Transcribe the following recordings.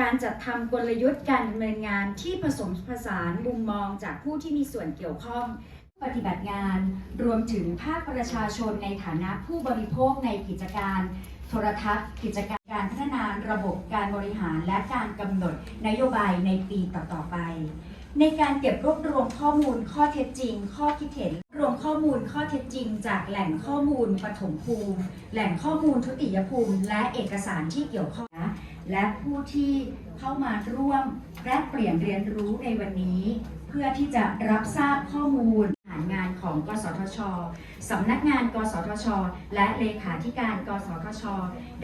การจัดทำกลยุทธ์การดำเนินงานที่ผสมผสานมุมมองจากผู้ที่มีส่วนเกี่ยวข้อง ปฏิบัติงาน รวมถึงภาคประชาชนในฐานะผู้บริโภคในกิจการ โทรทัศน์ กิจการการพัฒนาระบบการบริหารและการกำหนดนโยบายในปีต่อๆไป ในการเก็บรวบรวมข้อมูลข้อเท็จจริง ข้อคิดเห็นรวมข้อมูลข้อเท็จจริง จากแหล่งข้อมูลปฐมภูมิ แหล่งข้อมูลทุติยภูมิ และเอกสารที่เกี่ยวข้อง และผู้ที่เข้ามาร่วมแลกเปลี่ยนเรียนรู้ในวันนี้ เพื่อที่จะรับทราบข้อมูลฐานงานของกสทชสำนักงาน กสทช และเลขาธิการ กสทช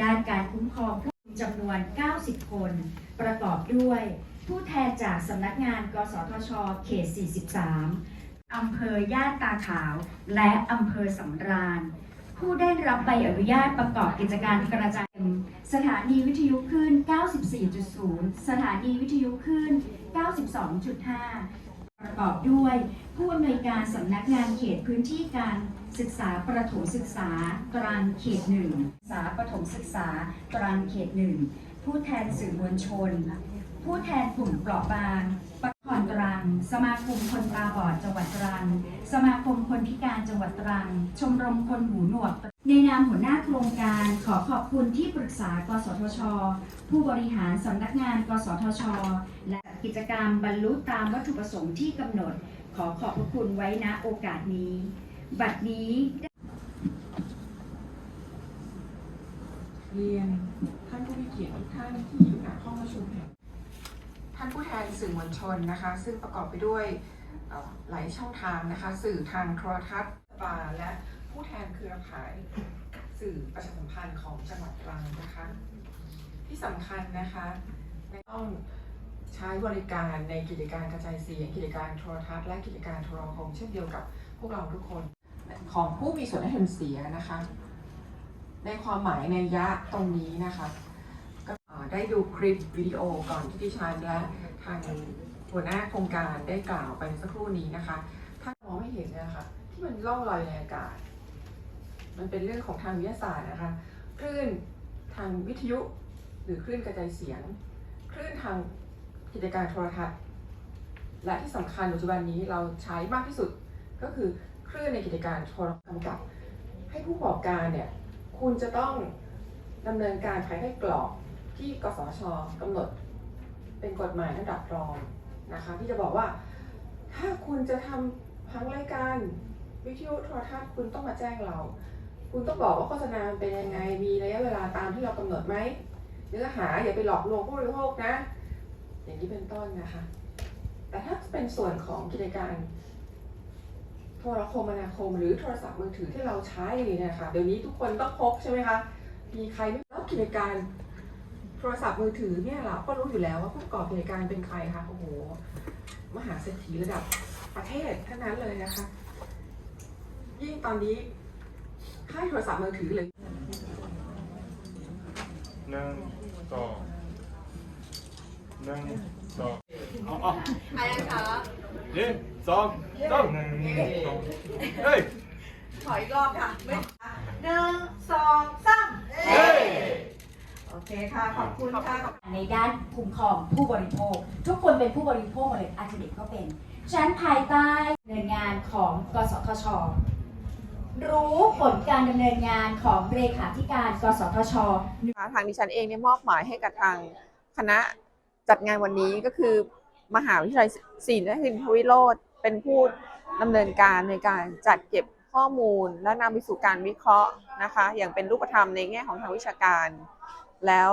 ด้านการคุ้มครองผู้จำนวน 90 คน ประกอบด้วย ผู้แทนจากสำนักงาน กสทช เขต 43อำเภอย่านตาขาว และอำเภอสำราญ ผู้ได้รับใบอนุญาตประกอบกิจการกระจายสถานีวิทยุคลื่น 94.0 สถานีวิทยุคลื่น 92.5 ประกอบด้วย ผู้อำนวยการสำนักงานเขตพื้นที่การศึกษาประถมศึกษาตรังเขตหนึ่งศึกษาประถมศึกษาตรังเขตหนึ่งผู้แทนสื่อมวลชน ผู้แทนกลุ่มเปราะบาง รัง สมาคมคนตาบอดจังหวัดตรัง สมาคมคนพิการจังหวัดตรัง ชมรมคนหูหนวก ในนามหัวหน้าโครงการขอขอบคุณที่ปรึกษากสทช ผู้บริหารสำนักงาน กสทช และกิจกรรมบรรลุตามวัตถุประสงค์ที่กำหนด ขอขอบพระคุณไว้ณโอกาสนี้ บัดนี้เรียนท่านผู้มีเกียรติทุกท่านที่อยู่ณห้องประชุมแห่ง ท่านผู้แทนสื่อมวลชนนะคะ ซึ่งประกอบไปด้วยหลายช่องทางนะคะ สื่อทางโทรทัศน์บารและผู้แทนเครือข่ายสื่อประชาสัมพันธ์ของจังหวัดตรังนะคะ ที่สำคัญนะคะต้องใช้บริการในกิจการกระจายเสียงกิจการโทรทัศน์และกิจการโทรคมเช่นเดียวกับพวกเราทุกคนของผู้มีส่วนได้ส่วนเสียนะคะ ในความหมายในยะตรงนี้นะคะ ได้ดูคลิปวิดีโอก่อนที่ดิฉันและทางหัวหน้าโครงการได้กล่าวไปสักครู่นี้นะคะ ถ้ามองไม่เห็นเนะคะที่มันล่องลอยในอากาศ มันเป็นเรื่องของทางวิทยาศาสตร์นะคะคลื่นทางวิทยุ หรือคลื่นกระจายเสียง คลื่นทางกิจการโทรทัศน์ และที่สำคัญปัจจุบันนี้เราใช้มากที่สุดก็คือคลื่นในกิจการโทรกำกับ ให้ผู้ประกอบการเนี่ยคุณจะต้องดำเนินการภายใต้กรอบ ที่กสชกำหนดเป็นกฎหมายระดับรองนะคะที่จะบอกว่า ถ้าคุณจะทำพังรายการวิทยุโทรทัศน์คุณต้องมาแจ้งเรา คุณต้องบอกว่าโฆษณาเป็นยังไงมีระยะเวลาตามที่เรากำหนดไหมเนื้อหาอย่าไปหลอกลวงผู้บริโภคนะ อย่างนี้เป็นต้นนะคะ แต่ถ้าเป็นส่วนของกิจการโทรคมนาคมหรือโทรศัพท์มือถือที่เราใช้เนี่ยค่ะเดี๋ยวนี้ทุกคนต้องพกใช่ไหมคะมีใครไม่รับกิจการ โทรศัพท์มือถือเนี่ยเราก็รู้อยู่แล้วว่าผู้ประกอบกิจการเป็นใครคะโอ้โห มหาเศรษฐีระดับประเทศทั้งนั้นเลยนะคะ ยิ่งตอนนี้ค่ายโทรศัพท์มือถือเลยหนึ่งสองหนึ่งสองเอาเอาอะไรคะหนึ่งสองสามหนึ่งสองเฮ้ย ขออีกรอบค่ะไม่หนึ่งสองสามเฮ้ยโอ เคค่ะ ขอบคุณค่ะขอบในด้านคุ้มครองผู้บริโภค ทุกคนเป็นผู้บริโภคหมดเลยอาร์เด็กก็เป็นฉะนั้นภายใต้ดำเนินงานของกสทช รู้ผลการดำเนินงานของเลขาธิการกสทชนะคะทางดิฉันเองเนี่ยมอบหมายให้กับทางคณะจัดงานวันนี้ก็คือมหาวิทยาลัยศรีนครินทรวิโรธเป็นผู้ดำเนินการในการจัดเก็บข้อมูลและนำไปสู่การวิเคราะห์นะคะ อย่างเป็นรูปธรรมในแง่ของทางวิชาการ แล้ว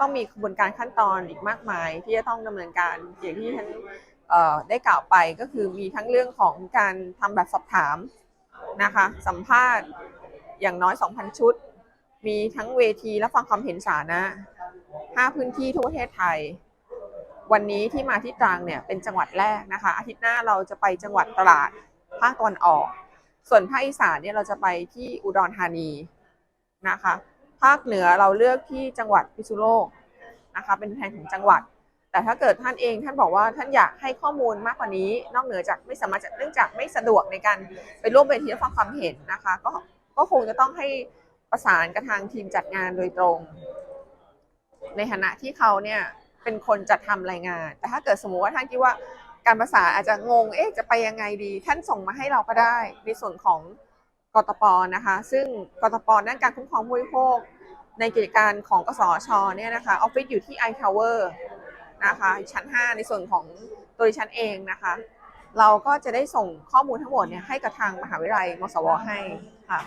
ต้องมีกระบวนการขั้นตอนอีกมากมาย ที่จะต้องดำเนินการอย่างที่ท่านได้กล่าวไปก็คือมีทั้งเรื่องของการทำแบบสอบถามนะคะสัมภาษณ์อย่างน้อย 2,000 ชุด มีทั้งเวทีและฟังความเห็นสาธารณะ5พื้นที่ทั่วประเทศไทย วันนี้ที่มาที่ตรังเนี่ยเป็นจังหวัดแรกนะคะ อาทิตย์หน้าเราจะไปจังหวัดตราดภาคตะวันออก ส่วนภาคอีสานเนี่ยเราจะไปที่อุดรธานีนะคะ ภาคเหนือเราเลือกที่จังหวัดพิษณุโลกนะคะ เป็นแทนของจังหวัด แต่ถ้าเกิดท่านเองท่านบอกว่าท่านอยากให้ข้อมูลมากกว่านี้ นอกเหนือจากไม่สามารถจะเนื่องจากไม่สะดวกในการไปร่วมเวทีและฟังความเห็นนะคะ ก็ก็คงจะต้องให้ประสานกับทางทีมจัดงานโดยตรง ในฐานะที่เขาเนี่ยเป็นคนจัดทำรายงาน แต่ถ้าเกิดสมมุติว่าท่านคิดว่าการภาษานอาจจะงง เอ๊ะ จะไปยังไงดี ท่านส่งมาให้เราก็ได้ ในส่วนของ กตปนะคะ ซึ่งกตปด้านการคุ้มครองผู้บริโภค ในกิจการของกสชเนี่ยนะคะออฟฟิศอยู่ที่ i Tower นะคะชั้น 5 ในส่วนของตัวดิฉันเองนะคะ เราก็จะได้ส่งข้อมูลทั้งหมดเนี่ยให้กับทางมหาวิทยาลัยมศวให้ค่ะ